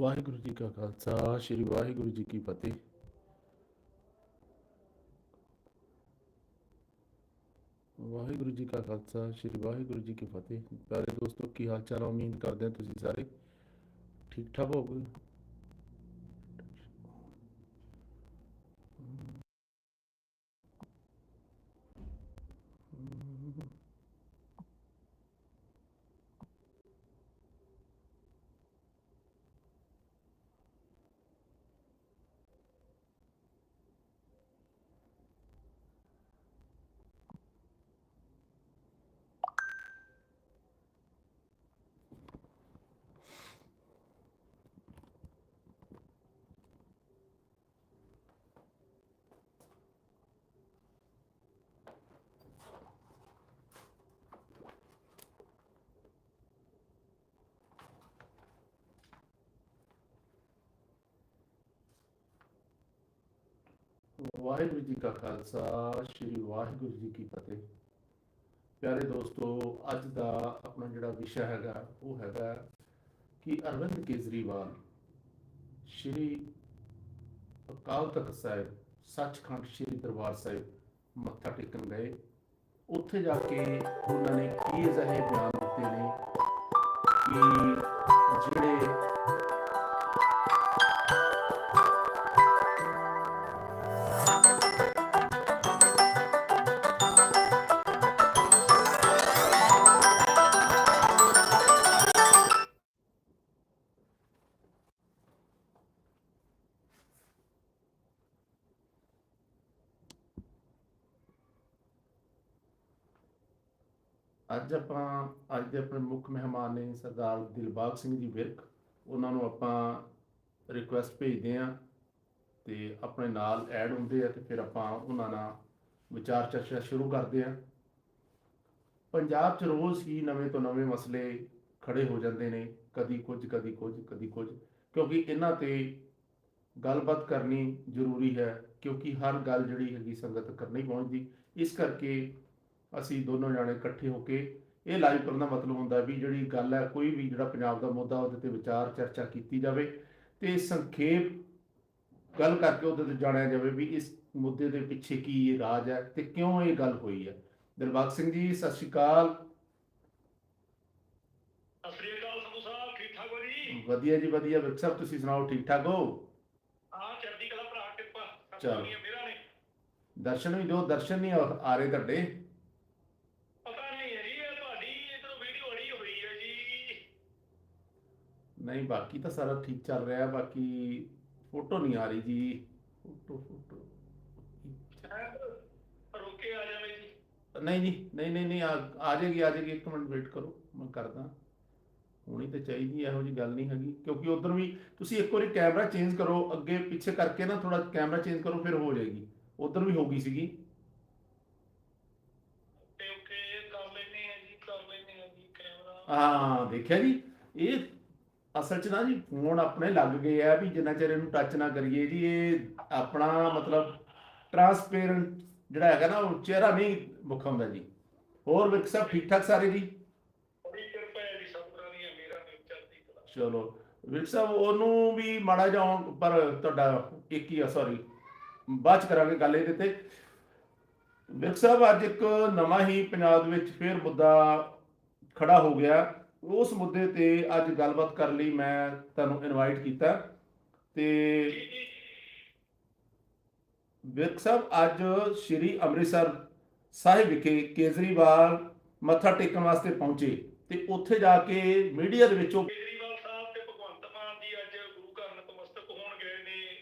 ਵਾਹਿਗੁਰੂ ਜੀ ਕਾ ਖਾਲਸਾ, ਸ੍ਰੀ ਵਾਹਿਗੁਰੂ ਜੀ ਕੀ ਫਤਿਹ। ਵਾਹਿਗੁਰੂ ਜੀ ਕਾ ਖਾਲਸਾ, ਸ੍ਰੀ ਵਾਹਿਗੁਰੂ ਜੀ ਕੀ ਫਤਿਹ। ਪਿਆਰੇ ਦੋਸਤੋ, ਕੀ ਹਾਲ ਚਾਲ ਉਮੀਦ ਕਰਦੇ ਹਾਂ ਤੁਸੀਂ ਸਾਰੇ ਠੀਕ ਠਾਕ ਹੋਗੇ ਵਾਹਿਗੁਰੂ ਜੀ ਕਾ ਖਾਲਸਾ, ਸ੍ਰੀ ਵਾਹਿਗੁਰੂ ਜੀ ਕੀ ਫਤਿਹ। ਪਿਆਰੇ ਦੋਸਤੋ, ਅੱਜ ਦਾ ਆਪਣਾ ਜਿਹੜਾ ਵਿਸ਼ਾ ਹੈਗਾ, ਉਹ ਹੈਗਾ ਕਿ ਅਰਵਿੰਦ ਕੇਜਰੀਵਾਲ ਸ੍ਰੀ ਅਕਾਲ ਤਖਤ ਸਾਹਿਬ, ਸੱਚਖੰਡ ਸ੍ਰੀ ਦਰਬਾਰ ਸਾਹਿਬ ਮੱਥਾ ਟੇਕਣ ਗਏ। ਉੱਥੇ ਜਾ ਕੇ ਉਹਨਾਂ ਨੇ ਕੀ ਅਜਿਹੇ ਬਿਆਨ ਦਿੱਤੇ ਨੇ ਕਿ ਜਿਹੜੇ ਅੱਜ ਆਪਾਂ, ਅੱਜ ਦੇ ਆਪਣੇ ਮੁੱਖ ਮਹਿਮਾਨ ਨੇ ਸਰਦਾਰ ਦਿਲਬਾਗ ਸਿੰਘ ਜੀ ਵਿਰਕ। ਉਹਨਾਂ ਨੂੰ ਆਪਾਂ ਰਿਕੁਐਸਟ ਭੇਜਦੇ ਆਂ ਤੇ ਆਪਣੇ ਨਾਲ ਐਡ ਹੁੰਦੇ ਆ ਤੇ ਫਿਰ ਆਪਾਂ ਉਹਨਾਂ ਨਾਲ ਵਿਚਾਰ ਚਰਚਾ ਸ਼ੁਰੂ ਕਰਦੇ ਆਂ ਪੰਜਾਬ 'ਚ ਰੋਜ਼ ਹੀ ਨਵੇਂ ਤੋਂ ਨਵੇਂ ਮਸਲੇ ਖੜੇ ਹੋ ਜਾਂਦੇ ਨੇ, ਕਦੀ ਕੁਝ ਕਦੀ ਕੁਝ ਕਦੀ ਕੁਝ। ਕਿਉਂਕਿ ਇਹਨਾਂ ਤੇ ਗੱਲਬਾਤ ਕਰਨੀ ਜ਼ਰੂਰੀ ਹੈ, ਕਿਉਂਕਿ ਹਰ ਗੱਲ ਜਿਹੜੀ ਹੈਗੀ ਸੰਗਤ ਤੱਕ ਨਹੀਂ ਪਹੁੰਚਦੀ। ਇਸ ਕਰਕੇ ਅਸੀਂ ਦੋਨੋਂ ਜਾਣੇ ਇਕੱਠੇ ਹੋ ਕੇ ਇਹ ਲਾਈਵ ਕਰਨ ਦਾ ਮਤਲਬ ਹੁੰਦਾ ਵੀ ਜਿਹੜੀ ਗੱਲ ਹੈ ਕੋਈ ਵੀ ਜਿਹੜਾ ਪੰਜਾਬ ਦਾ ਮੁੱਦਾ ਉਹਦੇ ਤੇ ਵਿਚਾਰ ਚਰਚਾ ਕੀਤੀ ਜਾਵੇ ਤੇ ਸੰਖੇਪ ਗੱਲ ਕਰਕੇ ਉਹਦੇ ਤੇ ਜਾਣਿਆ ਜਾਵੇ ਵੀ ਇਸ ਮੁੱਦੇ ਦੇ ਪਿੱਛੇ ਕੀ ਇਹ ਰਾਜ ਹੈ ਤੇ ਕਿਉਂ ਇਹ ਗੱਲ ਹੋਈ ਹੈ। ਦਿਲਬਾਗ ਸਿੰਘ ਜੀ ਸਤਿ ਸ਼੍ਰੀ ਅਕਾਲ। ਵਧੀਆ ਜੀ ਵਧੀਆ ਵਿਕ ਸਾਹਿਬ ਤੁਸੀਂ ਸੁਣਾਓ ਠੀਕ ਠਾਕ ਹੋ? ਹਾਂ ਚੜ੍ਹਦੀ ਕਲਾ ਭਰਾ ਕਿਰਪਾ ਚਲੋ। ਸਤਿ ਮੇਰਾ ਨੇ। ਦਰਸ਼ਨ ਵੀ ਦਿਓ ਦਰਸ਼ਨ ਨਹੀਂ ਆ ਰਹੇ ਤੁਹਾਡੇ ਪਤਾ ਨਹੀਂ ਹੈ ਜੀ ਇਹ ਤੁਹਾਡੀ ਇਧਰੋਂ ਵੀਡੀਓ ਅੜੀ ਹੋਈ ਹੈ ਜੀ ਨਹੀਂ ਬਾਕੀ ਤਾਂ ਸਾਰਾ ਠੀਕ ਚੱਲ ਰਿਹਾ ਬਾਕੀ ਫੋਟੋ ਨਹੀਂ ਆ ਰਹੀ ਜੀ। Photo photo. ਸ਼ਾਇਦ ਰੋਕੇ ਆ ਜਾਵੇ ਜੀ। ਨਹੀਂ ਜੀ ਨਹੀਂ ਨਹੀਂ ਨਹੀਂ ਆ ਆ ਜਾਏਗੀ ਆ ਜਾਏਗੀ। ਇੱਕ ਮਿੰਟ ਵੇਟ ਕਰੋ ਮੈਂ ਕਰਦਾ। ਹੋਣੀ ਤੇ ਚਾਹੀਦੀ ਇਹੋ ਜੀ ਗੱਲ ਨਹੀਂ ਹੈਗੀ। ਕਿਉਂਕਿ ਉਧਰ ਵੀ ਤੁਸੀਂ ਇੱਕ ਵਾਰੀ ਕੈਮਰਾ ਚੇਂਜ ਕਰੋ ਅੱਗੇ ਪਿੱਛੇ ਕਰਕੇ ਨਾ ਥੋੜਾ ਕੈਮਰਾ ਚੇਂਜ ਕਰੋ ਫਿਰ ਹੋ ਜਾਏਗੀ। ਉਧਰ ਵੀ ਹੋ ਗਈ ਸੀਗੀ। ਤੇ ਓਕੇ ਕਰ ਲੈਨੇ ਆ ਜੀ ਕਰ ਲੈਨੇ ਆ ਜੀ ਕੈਮਰਾ। ਹਾਂ ਦੇਖਿਆ ਜੀ? ਇਹ ਅਸਲ 'ਚ ਨਾ ਜੀ ਫੋਨ ਆਪਣੇ ਲੱਗ ਗਏ ਆ ਵੀ ਜਿੰਨਾ ਚਿਰ ਇਹਨੂੰ ਟੱਚ ਨਾ ਕਰੀਏ ਜੀ, ਇਹ ਆਪਣਾ ਮਤਲਬ ਟਰਾਂਸਪੇਰੈਂਟ ਜਿਹੜਾ ਹੈਗਾ ਨਾ, ਉਹ ਚਿਹਰਾ ਨਹੀਂ ਵਿਖਾਉਂਦਾ ਜੀ। ਹੋਰ ਵਿਕ ਸਭ ਠੀਕ ਠਾਕ ਸਾਰੇ ਜੀ? ਚਲੋ ਵਿਕ ਸਾਹਿਬ, ਉਹਨੂੰ ਵੀ ਮਾੜਾ ਜਿਹਾ ਪਰ ਤੁਹਾਡਾ ਇੱਕ ਹੀ ਆ ਸੌਰੀ ਬਾਅਦ ਚ ਕਰਾਂਗੇ ਗੱਲ ਇਹਦੇ ਤੇ। ਵਿਕ ਸਾਹਿਬ, ਅੱਜ ਇੱਕ ਨਵਾਂ ਹੀ ਪੰਜਾਬ ਦੇ ਵਿੱਚ ਫੇਰ ਮੁੱਦਾ ਖੜਾ ਹੋ ਗਿਆ। ਉਸ ਮੁੱਦੇ ਤੇ ਅੱਜ ਗੱਲਬਾਤ ਕਰਨ ਲਈ ਮੈਂ ਤੁਹਾਨੂੰ ਇਨਵਾਈਟ ਕੀਤਾ। ਤੇ ਵਿਰਕ ਸਾਹਿਬ ਅੱਜ ਸ੍ਰੀ ਅੰਮ੍ਰਿਤਸਰ ਸਾਹਿਬ ਵਿਖੇ ਕੇਜਰੀਵਾਲ ਮੱਥਾ ਟੇਕਣ ਵਾਸਤੇ ਪਹੁੰਚੇ ਤੇ ਉੱਥੇ ਜਾ ਕੇ ਮੀਡੀਆ ਦੇ ਵਿੱਚੋਂ ਕੇਜਰੀਵਾਲ ਸਾਹਿਬ ਤੇ ਭਗਵੰਤ ਮਾਨ ਜੀ ਅੱਜ ਗੁਰੂ ਘਰ ਨਤਮਸਤਕ ਹੋਣ ਗਏ ਨੇ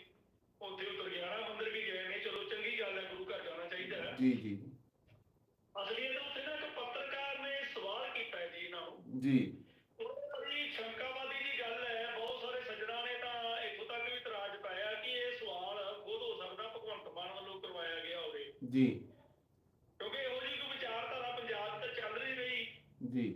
ਉੱਥੇ ਉਹ ਦੁਰਗਿਆਣਾ ਮੰਦਿਰ ਵੀ ਗਏ ਨੇ ਚਲੋ ਚੰਗੀ ਗੱਲ ਹੈ ਗੁਰੂ ਘਰ ਜਾਣਾ ਚਾਹੀਦਾ ਹੈ। ਜੀ ਜੀ। ਜੀ। ਉਹ ਸ਼ੰਕਾਵਾਦੀ ਦੀ ਗੱਲ ਹੈ ਬਹੁਤ ਸਾਰੇ ਸੱਜਣਾ ਨੇ ਤਾਂ ਇੱਥੋਂ ਤੱਕ ਵੀ ਇਤਰਾਜ਼ ਪਾਇਆ ਕਿ ਇਹ ਸਵਾਲ ਖੁਦ ਹੋ ਸਕਦਾ ਭਗਵੰਤ ਮਾਨ ਵੱਲੋਂ ਕਰਵਾਇਆ ਗਿਆ ਹੋਵੇ। ਜੀ। ਕਿਉਂਕਿ ਇਹੋ ਜਿਹੀ ਕੋਈ ਵਿਚਾਰਧਾਰਾ ਪੰਜਾਬ 'ਚ ਚੱਲ ਨਹੀਂ ਰਹੀ ਜੀ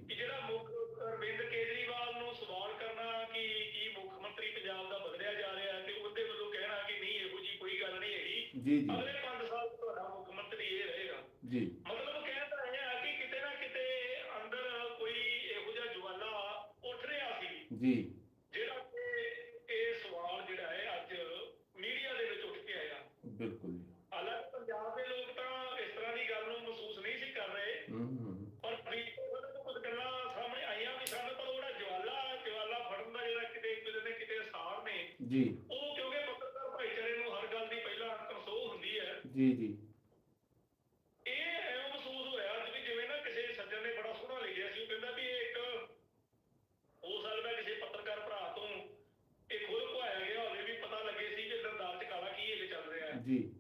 de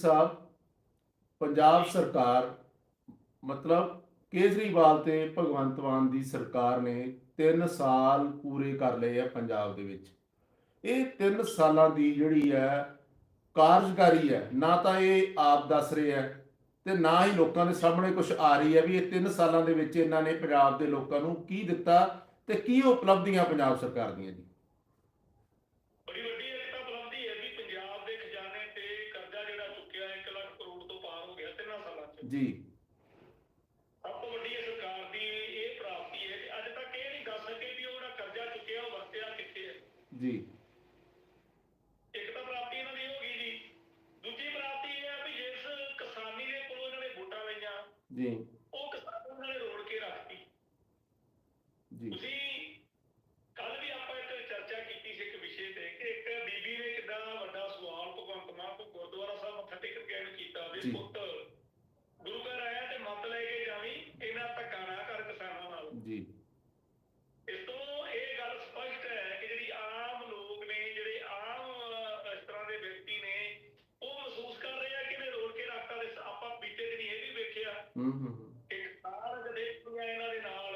ਸਾਹਿਬ, ਪੰਜਾਬ ਸਰਕਾਰ, ਮਤਲਬ ਕੇਜਰੀਵਾਲ ਤੇ ਭਗਵੰਤ ਮਾਨ ਦੀ ਸਰਕਾਰ ਨੇ 3 ਸਾਲ ਪੂਰੇ ਕਰ ਲਏ ਆ ਪੰਜਾਬ ਦੇ ਵਿੱਚ। ਇਹ 3 ਸਾਲਾਂ ਦੀ ਜਿਹੜੀ ਹੈ ਕਾਰਜਕਾਰੀ ਹੈ, ਨਾ ਤਾਂ ਇਹ ਆਪ ਦੱਸ ਰਹੇ ਹੈ ਤੇ ਨਾ ਹੀ ਲੋਕਾਂ ਦੇ ਸਾਹਮਣੇ ਕੁਝ ਆ ਰਹੀ ਹੈ ਵੀ ਇਹ 3 ਸਾਲਾਂ ਦੇ ਵਿੱਚ ਇਹਨਾਂ ਨੇ ਪੰਜਾਬ ਦੇ ਲੋਕਾਂ ਨੂੰ ਕੀ ਦਿੱਤਾ ਤੇ ਕੀ ਉਪਲਬਧੀਆਂ ਪੰਜਾਬ ਸਰਕਾਰ ਦੀਆਂ ਜੀ। ਜੀ। ਜੀ। ਹੋ ਗਈ ਦੂਜੀ ਪ੍ਰਾਪਤੀ ਇਹ ਕਿਸਾਨੀ ਦੇ ਕੋਲ ਵੋਟਾਂ ਲਈਆਂ ਉਹ ਕਿਸਾਨ ਉਹਨਾਂ ਕੇ ਰੱਖਤੀ। ਤੁਸੀਂ ਇਹਨਾਂ ਦੇ ਨਾਲ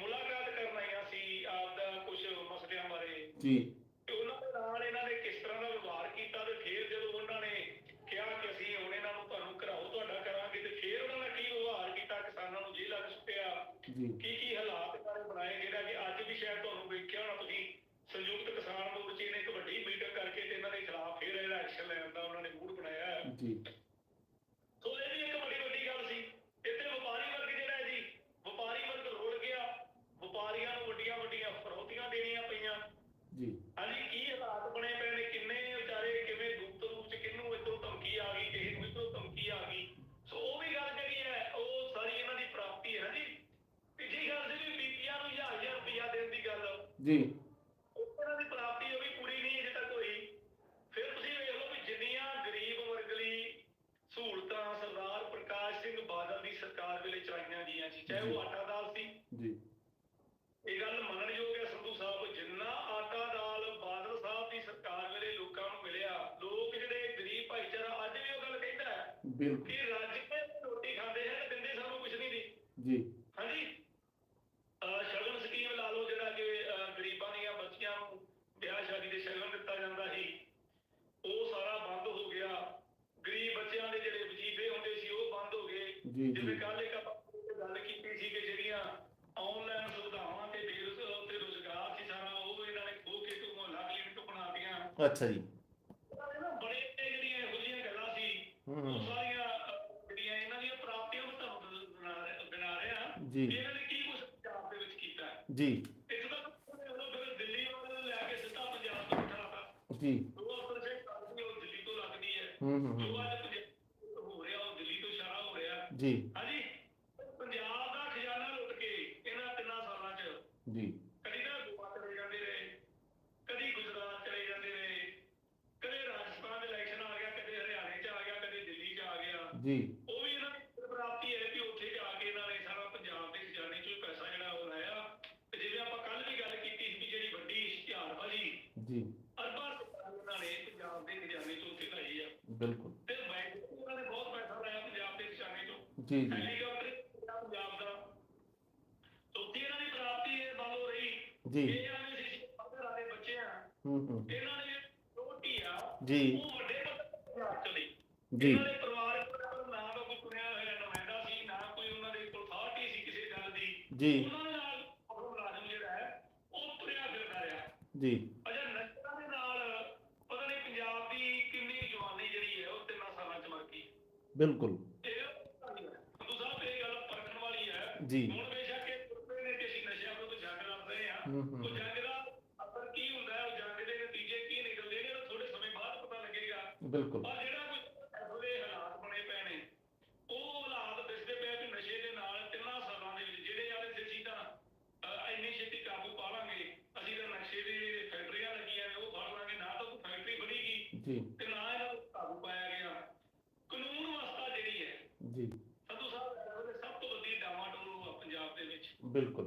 ਮੁਲਾਕਾਤ ਕਰਨ ਹੀ ਸੀ ਆਪ ਦਾ ਕੁਝ ਮਸਲਿਆਂ ਬਾਰੇ। জি ਅੱਛਾ ਜੀ। ਬੜੇ ਜਿਹੜੀਆਂ ਇਹੋ ਜਿਹੀਆਂ ਗੱਲਾਂ ਸੀ ਉਹ ਸਾਰੀਆਂ ਜਿਹੜੀਆਂ ਇਹਨਾਂ ਦੀਆਂ ਪ੍ਰਾਪਤੀਆਂ ਨੂੰ ਤੁਹਾਨੂੰ ਗਿਣਾ ਰਿਹਾ ਜੀ। ਇਹਨਾਂ ਨੇ ਕੀ ਕੁਝ ਪੰਜਾਬ ਦੇ ਵਿੱਚ ਕੀਤਾ ਜੀ। ਇੱਕ ਤਾਂ ਉਹਨਾਂ ਫਿਰ ਦਿੱਲੀ ਵੱਲ ਲੈ ਕੇ ਸਿੱਧਾ ਪੰਜਾਬ ਤੋਂ ਉਠਾਤਾ ਜੀ। ਉਹ ਆਪਰ ਸੇ ਕਾਫੀ ਉਹ ਹੂੰ ਹੂੰ। ਇਹਨਾਂ ਨੇ ਛੋਟੀ ਆ ਜੀ। ਉਹ ਵੱਡੇ ਪੱਧਰ ਤੇ ਚਲੀ। ਜੀ। ਇਹਨਾਂ ਦੇ ਪਰਿਵਾਰ ਕੋਲ ਨਾ ਕੋਈ ਚੁਣਿਆ ਹੋਇਆ ਨੁਮਾਇੰਦਾ ਸੀ ਨਾ ਕੋਈ ਉਹਨਾਂ ਦੇ ਕੋਲ ਅਥਾਰਟੀ ਸੀ ਕਿਸੇ ਗੱਲ ਦੀ। ਜੀ। ਉਹਨਾਂ ਨਾਲ ਉਹ ਮੁਲਾਜ਼ਮ ਜਿਹੜਾ ਹੈ ਉਹ ਤੁਰਿਆ ਫਿਰਦਾ ਰਿਹਾ। ਜੀ। ਅਜਾ ਨਸ਼ਿਆਂ ਦੇ ਨਾਲ ਪਤਾ ਨਹੀਂ ਪੰਜਾਬ ਦੀ ਕਿੰਨੀ ਜਵਾਨੀ ਜਿਹੜੀ ਹੈ ਉਹ ਤਿੰਨਾਂ ਸਾਲਾਂ ਚ ਮਰ ਗਈ। ਬਿਲਕੁਲ। ਜੀ। ਹੁਣ ਬੇਸ਼ੱਕ ਇਹ ਕੁੱਤੇ ਨੇ ਕਿਸੇ ਨਸ਼ਿਆਂ ਤੋਂ ਜੰਗ ਲੜ ਰਹੇ ਆ ਉਹ ਬਿਲਕੁਲ।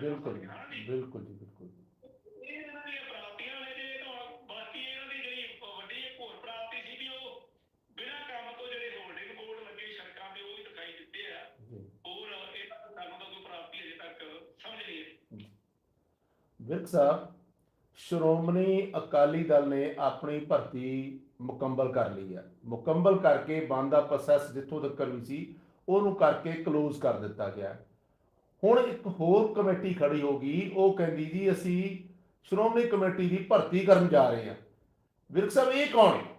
ਬਿਲਕੁਲ ਜੀ, ਬਿਲਕੁਲ ਜੀ ਬਿਲਕੁਲ ਵਿਰਕ ਸਾਹਿਬ ਸ਼੍ਰੋਮਣੀ ਅਕਾਲੀ ਦਲ ਨੇ ਆਪਣੀ ਭਰਤੀ ਮੁਕੰਮਲ ਕਰ ਲਈ ਹੈ ਮੁਕੰਮਲ ਕਰਕੇ ਬੰਦ ਦਾ ਪ੍ਰੋਸੈਸ ਜਿੱਥੋਂ ਤੱਕ ਵੀ ਸੀ ਉਹਨੂੰ ਕਰਕੇ ক্লোਜ਼ ਕਰ ਦਿੱਤਾ ਗਿਆ। ਹੁਣ ਇੱਕ ਹੋਰ ਕਮੇਟੀ ਖੜੀ ਹੋ ਗਈ ਉਹ ਕਹਿੰਦੀ ਜੀ ਅਸੀਂ ਸ਼੍ਰੋਮਣੀ ਕਮੇਟੀ ਦੀ ਭਰਤੀ ਕਰਨ ਜਾ ਰਹੇ ਹਾਂ। ਵਿਰਕ ਸਾਹਿਬ ਇਹ ਕੌਣ ਹੈ?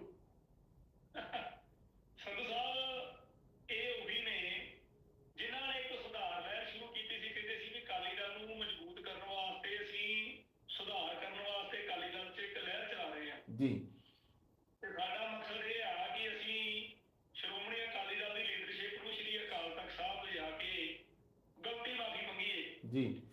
ਜੀ। জি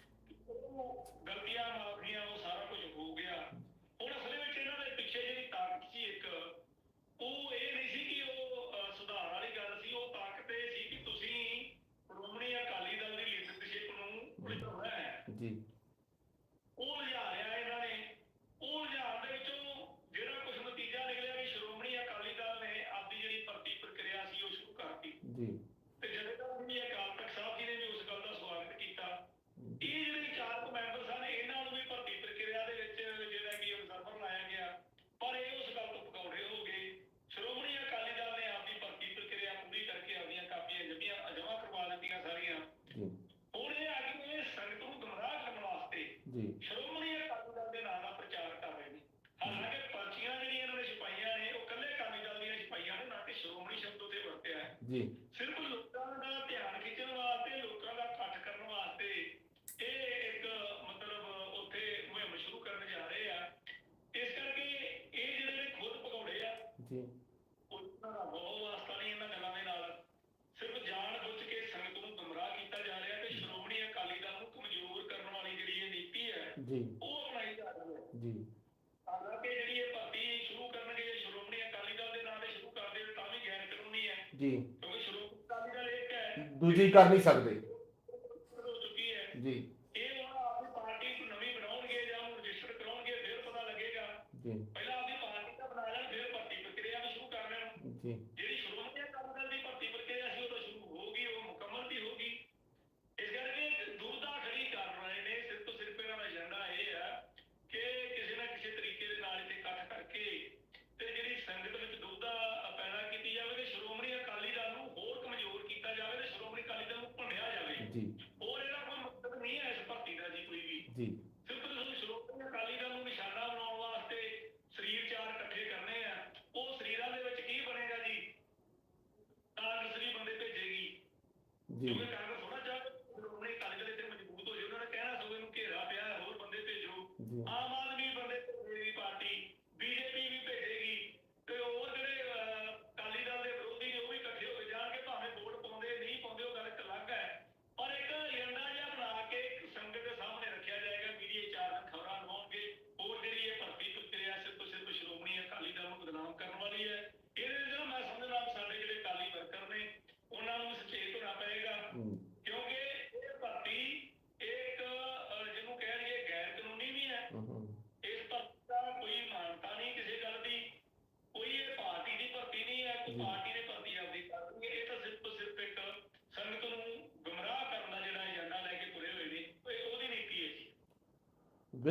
ਜੀ। ਸ਼੍ਰੋਮਣੀ ਅਕਾਲੀ ਦਲ ਦੇ ਨਾਮ ਨਾਲ ਪ੍ਰਚਾਰ ਕਰ ਰਹੇ ਨੇ ਹਾਲਾਂਕਿ ਪਾਰਟੀਆਂ ਜਿਹੜੀਆਂ ਇਹਨਾਂ ਦੇ ਸਿਪਾਹੀਆਂ ਨੇ ਉਹ ਕੱਲੇ ਅਕਾਲੀ ਦਲ ਦੀਆਂ ਸਿਪਾਹੀਆਂ ਨੇ ਨਾ ਕਿ ਸ਼੍ਰੋਮਣੀ ਸ਼ਬਦ ਉਤੇ ਵਰਤਿਆ ਦੂਜੀ ਕਰ ਨਹੀਂ ਸਕਦੇ।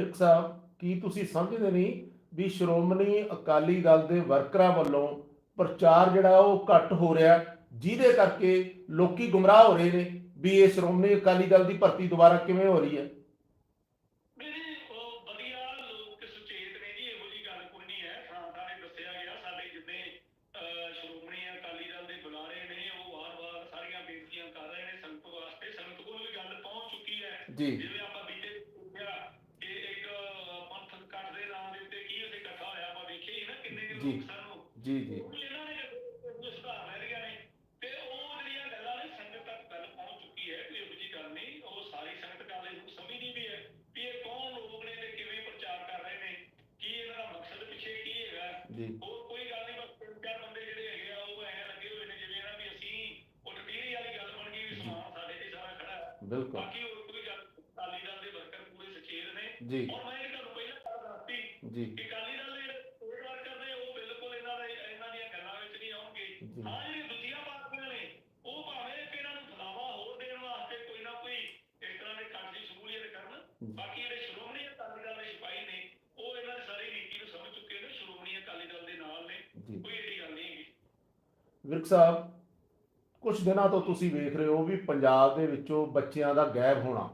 ਵਿਕ ਸਾਹਿਬ ਕੀ ਤੁਸੀਂ ਸਮਝਦੇ ਨਹੀਂ ਵੀ ਸ਼੍ਰੋਮਣੀ ਅਕਾਲੀ ਦਲ ਦੇ ਵਰਕਰਾਂ ਵੱਲੋਂ ਪ੍ਰਚਾਰ ਜਿਹੜਾ ਉਹ ਘੱਟ ਹੋ ਰਿਹਾ ਜਿਹਦੇ ਕਰਕੇ ਲੋਕੀ ਗੁੰਮਰਾਹ ਹੋ ਰਹੇ ਨੇ ਵੀ ਇਹ ਸ਼੍ਰੋਮਣੀ ਅਕਾਲੀ ਦਲ ਦੀ ਭਰਤੀ ਦੁਬਾਰਾ ਕਿਵੇਂ ਹੋ ਰਹੀ ਹੈ? ਜੀ ਜੀ ਜੀ ਜੀ। ਵਿਰਕ ਸਾਹਿਬ ਕੁਝ ਦਿਨਾਂ ਤੋਂ ਤੁਸੀਂ ਵੇਖ ਰਹੇ ਹੋ ਵੀ ਪੰਜਾਬ ਦੇ ਵਿੱਚੋਂ ਬੱਚਿਆਂ ਦਾ ਗਾਇਬ ਹੋਣਾ।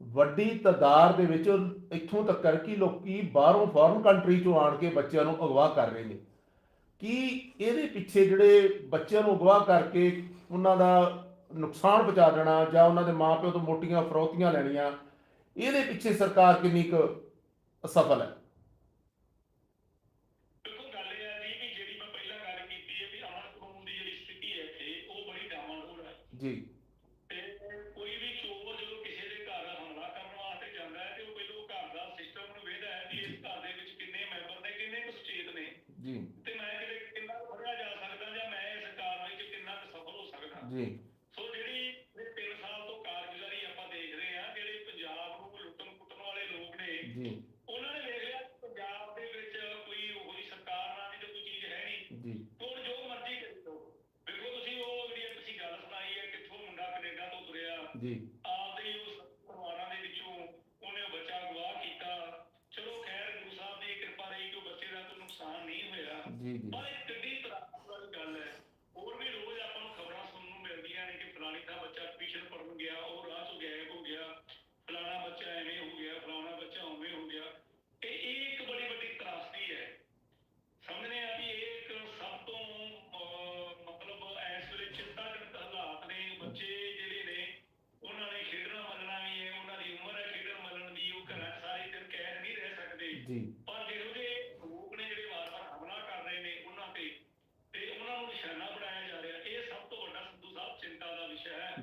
ਵੱਡੀ ਤਦਾਦ ਦੇ ਵਿੱਚ ਇੱਥੋਂ ਤੱਕ ਕਿ ਲੋਕੀ ਬਾਹਰੋਂ ਫੋਰਨ ਕੰਟਰੀ ਚੋਂ ਆਣ ਕੇ ਬੱਚਿਆਂ ਨੂੰ ਅਗਵਾ ਕਰ ਰਹੇ ਨੇ। ਕੀ ਇਹਦੇ ਪਿੱਛੇ ਜਿਹੜੇ ਬੱਚਿਆਂ ਨੂੰ ਅਗਵਾ ਕਰਕੇ ਉਹਨਾਂ ਦਾ ਨੁਕਸਾਨ ਪਹੁੰਚਾ ਦੇਣਾ ਜਾਂ ਉਹਨਾਂ ਦੇ ਮਾਪਿਓ ਤੋਂ ਮੋਟੀਆਂ ਫਰੋਤੀਆਂ ਲੈਣੀਆਂ, ਇਹਦੇ ਪਿੱਛੇ ਸਰਕਾਰ ਕਿੰਨੀ ਕੁ ਅਸਫਲ ਹੈ? জি de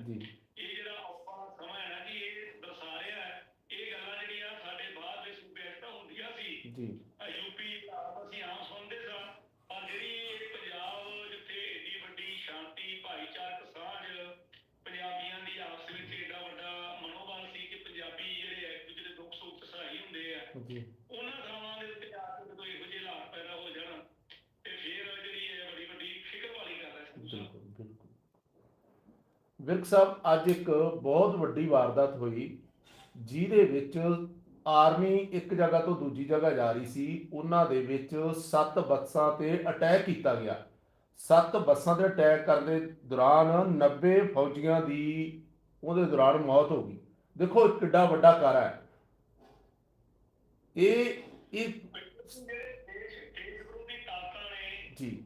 ਜੀ ਸਮਾਂ ਇਹ ਗੱਲਾਂ ਜਿਹੜੀਆਂ ਸਾਡੇ ਬਾਹਰਲੇ ਸੂਬੇ ਹੁੰਦੀਆਂ ਸੀ। ਵਿਰਕ ਸਾਹਿਬ ਅੱਜ ਇੱਕ ਬਹੁਤ ਵੱਡੀ ਵਾਰਦਾਤ ਹੋਈ ਜਿਹਦੇ ਵਿੱਚ ਆਰਮੀ ਇੱਕ ਜਗ੍ਹਾ ਤੋਂ ਦੂਜੀ ਜਗ੍ਹਾ ਜਾ ਰਹੀ ਸੀ। ਉਹਨਾਂ ਦੇ ਵਿੱਚ ਸੱਤ ਬੱਸਾਂ ਤੇ ਅਟੈਕ ਕੀਤਾ ਗਿਆ। ਸੱਤ ਬੱਸਾਂ ਤੇ ਅਟੈਕ ਕਰਨ ਦੇ ਦੌਰਾਨ 90 ਫੌਜੀਆਂ ਦੀ ਉਹਦੇ ਦੌਰਾਨ ਮੌਤ ਹੋ ਗਈ। ਦੇਖੋ ਕਿੱਡਾ ਵੱਡਾ ਕਾਰਾ ਹੈ। ਇਹ ਇਹ ਜੀ।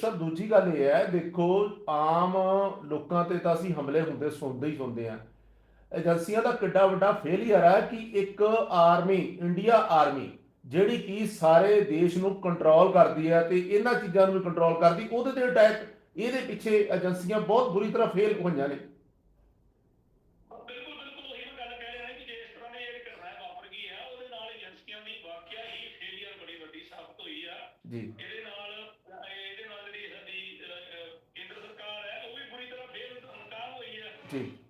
ਸਰ ਦੂਜੀ ਗੱਲ ਇਹ ਹੈ ਦੇਖੋ ਆਮ ਲੋਕਾਂ ਤੇ ਤਾਂ ਅਸੀਂ ਹਮਲੇ ਹੁੰਦੇ ਸੁਣਦੇ ਹੀ ਸੁਣਦੇ ਆ ਏਜੰਸੀਆਂ ਦਾ ਕਿੱਡਾ ਵੱਡਾ ਫੇਲਿਅਰ ਹੈ ਕਿ ਇੱਕ ਆਰਮੀ ਇੰਡੀਆ ਆਰਮੀ ਜਿਹੜੀ ਕਿ ਸਾਰੇ ਦੇਸ਼ ਨੂੰ ਕੰਟਰੋਲ ਕਰਦੀ ਹੈ ਤੇ ਇਹਨਾਂ ਚੀਜ਼ਾਂ ਨੂੰ ਕੰਟਰੋਲ ਕਰਦੀ ਉਹਦੇ ਤੇ ਅਟੈਕ ਇਹਦੇ ਪਿੱਛੇ ਏਜੰਸੀਆਂ ਬਹੁਤ ਬੁਰੀ ਤਰ੍ਹਾਂ ਫੇਲ ਹੋਈਆਂ ਨੇ। ਜੀ 16.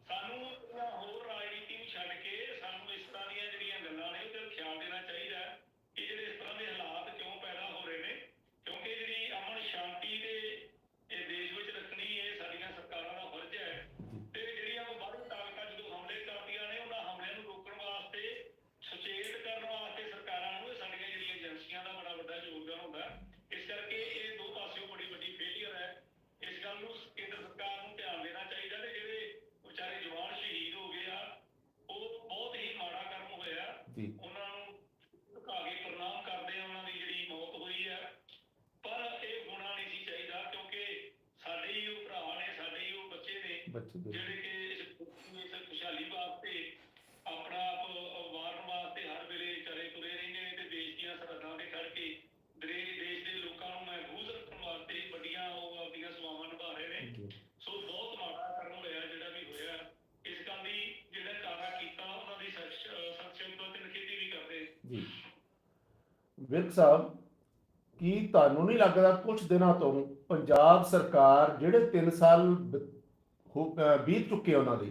ਵਿਰਕ ਸਾਹਿਬ ਕੀ ਤੁਹਾਨੂੰ ਨਹੀਂ ਲੱਗਦਾ ਕੁਝ ਦਿਨਾਂ ਤੋਂ ਪੰਜਾਬ ਸਰਕਾਰ ਜਿਹੜੇ 3 ਸਾਲ ਬੀਤ ਚੁੱਕੇ ਉਹਨਾਂ ਦੇ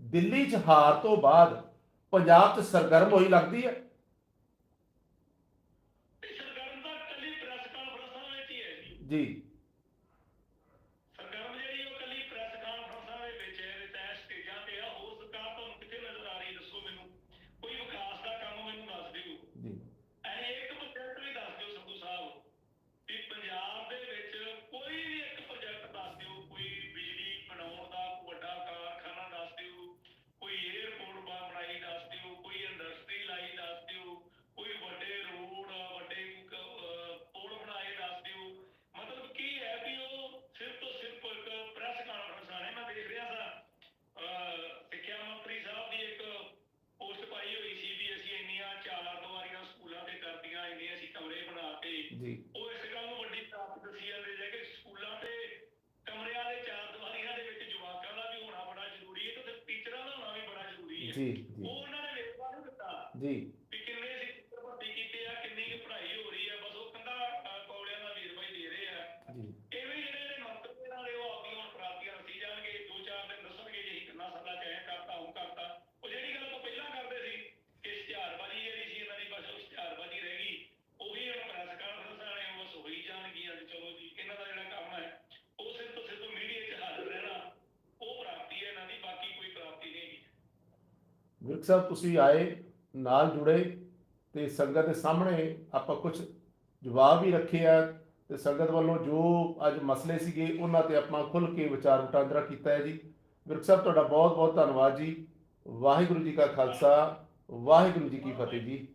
ਦਿੱਲੀ 'ਚ ਹਾਰ ਤੋਂ ਬਾਅਦ ਪੰਜਾਬ 'ਚ ਸਰਗਰਮ ਹੋਈ ਲੱਗਦੀ ਹੈ? ਜੀ। ਹੈ ਜੀ। ਉਹ ਉਹਨਾਂ ਨੇ ਵੇਖਵਾ ਨੂੰ ਦਿੱਤਾ। ਜੀ। ਸਾਹਿਬ ਤੁਸੀਂ ਆਏ, ਨਾਲ ਜੁੜੇ ਤੇ ਸੰਗਤ ਦੇ ਸਾਹਮਣੇ ਆਪਾਂ ਕੁਝ ਜਵਾਬ ਵੀ ਰੱਖੇ ਆ ਤੇ ਸੰਗਤ ਵੱਲੋਂ ਜੋ ਅੱਜ ਮਸਲੇ ਸੀਗੇ ਉਹਨਾਂ ਤੇ ਆਪਾਂ ਖੁੱਲ ਕੇ ਵਿਚਾਰ ਵਟਾਂਦਰਾ ਕੀਤਾ ਹੈ ਜੀ। ਵਿਰਕ ਸਾਹਿਬ, ਤੁਹਾਡਾ ਬਹੁਤ ਬਹੁਤ ਧੰਨਵਾਦ ਜੀ। ਵਾਹਿਗੁਰੂ ਜੀ ਕਾ ਖਾਲਸਾ, ਵਾਹਿਗੁਰੂ ਜੀ ਕੀ ਫਤਿਹ ਜੀ।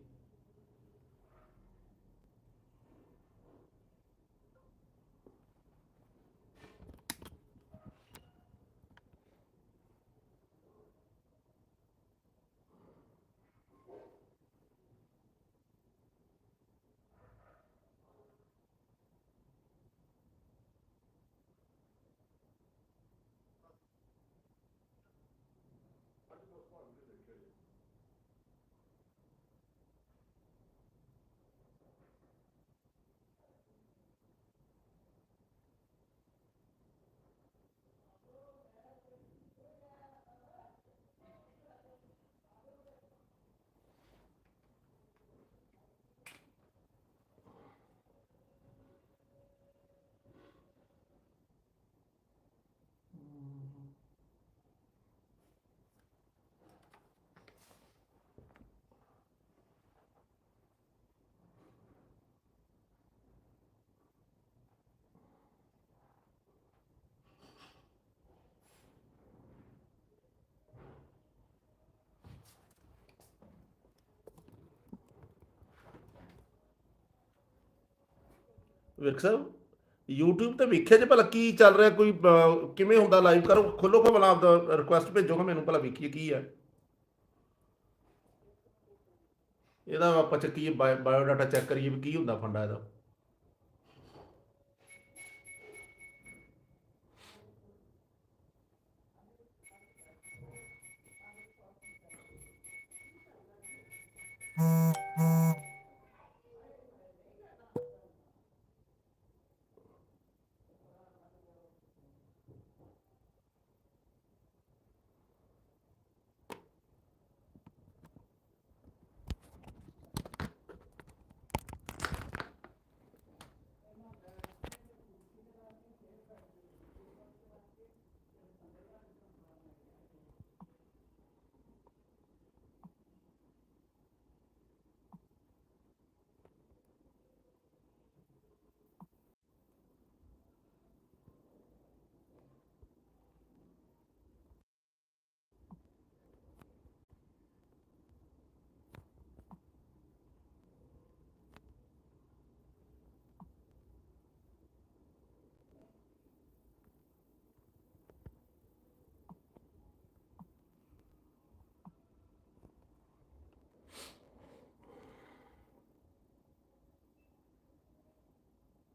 ਵਿਰਕ ਸਾਹਿਬ YouTube ਤੇ ਵੇਖਿਆ ਜੇ ਭਲਾ ਕੀ ਚੱਲ ਰਿਹਾ, ਕੋਈ ਕਿਵੇਂ ਹੁੰਦਾ ਲਾਈਵ ਕਰੋ, ਖੋਲੋ ਕੋ ਭਲਾ ਆਪਦਾ ਰਿਕੁਐਸਟ ਭੇਜੋਗਾ ਮੈਨੂੰ ਭਲਾ ਵੇਖੀਏ ਕੀ ਹੈ ਇਹਦਾ ਆਪਾਂ ਚੱਕੀਏ ਬਾਇਓ ਡਾਟਾ ਚੈੱਕ ਕਰੀਏ ਵੀ ਕੀ ਹੁੰਦਾ ਫੰਡਾ ਇਹਦਾ Mm-hmm.